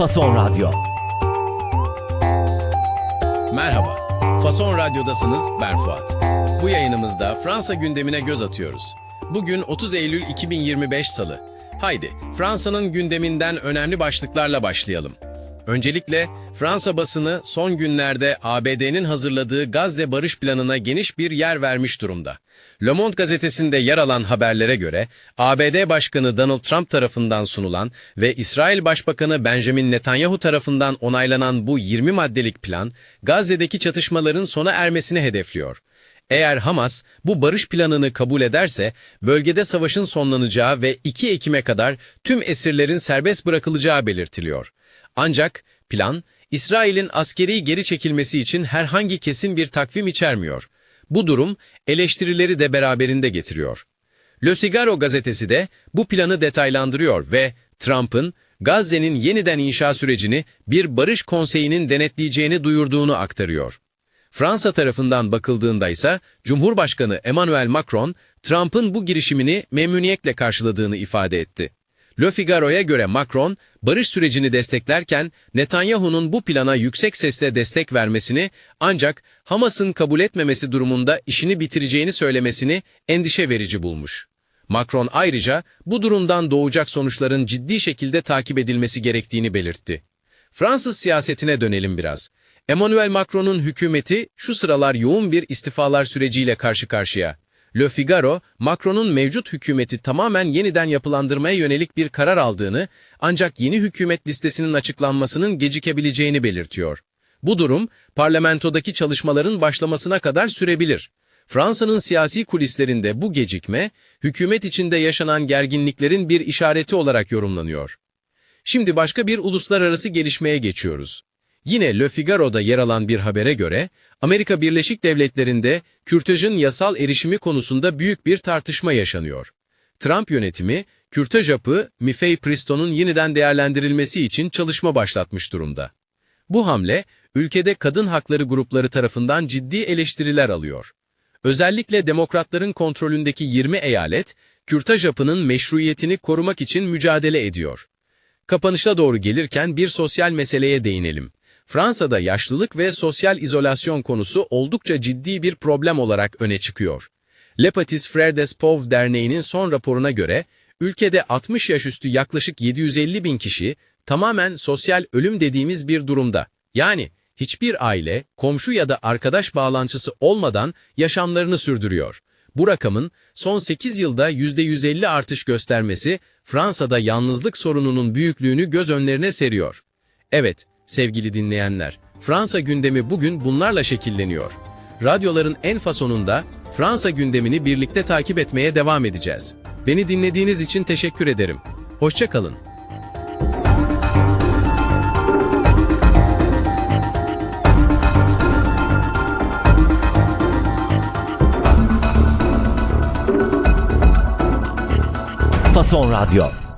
Fason Radyo. Merhaba, Fason Radyo'dasınız ben Fuat. Bu yayınımızda Fransa gündemine göz atıyoruz. Bugün 30 Eylül 2025 Salı. Haydi, Fransa'nın gündeminden önemli başlıklarla başlayalım. Öncelikle Fransa basını son günlerde ABD'nin hazırladığı Gazze barış planına geniş bir yer vermiş durumda. Le Monde gazetesinde yer alan haberlere göre ABD Başkanı Donald Trump tarafından sunulan ve İsrail Başbakanı Benjamin Netanyahu tarafından onaylanan bu 20 maddelik plan Gazze'deki çatışmaların sona ermesini hedefliyor. Eğer Hamas bu barış planını kabul ederse bölgede savaşın sonlanacağı ve 2 Ekim'e kadar tüm esirlerin serbest bırakılacağı belirtiliyor. Ancak plan İsrail'in askeri geri çekilmesi için herhangi kesin bir takvim içermiyor. Bu durum eleştirileri de beraberinde getiriyor. Le Figaro gazetesi de bu planı detaylandırıyor ve Trump'ın Gazze'nin yeniden inşa sürecini bir barış konseyinin denetleyeceğini duyurduğunu aktarıyor. Fransa tarafından bakıldığında ise Cumhurbaşkanı Emmanuel Macron, Trump'ın bu girişimini memnuniyetle karşıladığını ifade etti. Le Figaro'ya göre Macron, barış sürecini desteklerken Netanyahu'nun bu plana yüksek sesle destek vermesini ancak Hamas'ın kabul etmemesi durumunda işini bitireceğini söylemesini endişe verici bulmuş. Macron ayrıca bu durumdan doğacak sonuçların ciddi şekilde takip edilmesi gerektiğini belirtti. Fransız siyasetine dönelim biraz. Emmanuel Macron'un hükümeti şu sıralar yoğun bir istifalar süreciyle karşı karşıya. Le Figaro, Macron'un mevcut hükümeti tamamen yeniden yapılandırmaya yönelik bir karar aldığını, ancak yeni hükümet listesinin açıklanmasının gecikebileceğini belirtiyor. Bu durum, parlamentodaki çalışmaların başlamasına kadar sürebilir. Fransa'nın siyasi kulislerinde bu gecikme, hükümet içinde yaşanan gerginliklerin bir işareti olarak yorumlanıyor. Şimdi başka bir uluslararası gelişmeye geçiyoruz. Yine Le Figaro'da yer alan bir habere göre, Amerika Birleşik Devletleri'nde kürtajın yasal erişimi konusunda büyük bir tartışma yaşanıyor. Trump yönetimi, kürtaj hapı Mifei Priston'un yeniden değerlendirilmesi için çalışma başlatmış durumda. Bu hamle, ülkede kadın hakları grupları tarafından ciddi eleştiriler alıyor. Özellikle demokratların kontrolündeki 20 eyalet, kürtaj hapının meşruiyetini korumak için mücadele ediyor. Kapanışa doğru gelirken bir sosyal meseleye değinelim. Fransa'da yaşlılık ve sosyal izolasyon konusu oldukça ciddi bir problem olarak öne çıkıyor. Le Petits Frères des Derneği'nin son raporuna göre, ülkede 60 yaş üstü yaklaşık 750 bin kişi tamamen sosyal ölüm dediğimiz bir durumda. Yani hiçbir aile, komşu ya da arkadaş bağlantısı olmadan yaşamlarını sürdürüyor. Bu rakamın son 8 yılda %150 artış göstermesi Fransa'da yalnızlık sorununun büyüklüğünü göz önlerine seriyor. Evet, sevgili dinleyenler, Fransa gündemi bugün bunlarla şekilleniyor. Radyoların en fasonunda Fransa gündemini birlikte takip etmeye devam edeceğiz. Beni dinlediğiniz için teşekkür ederim. Hoşça kalın. Fason Radyo.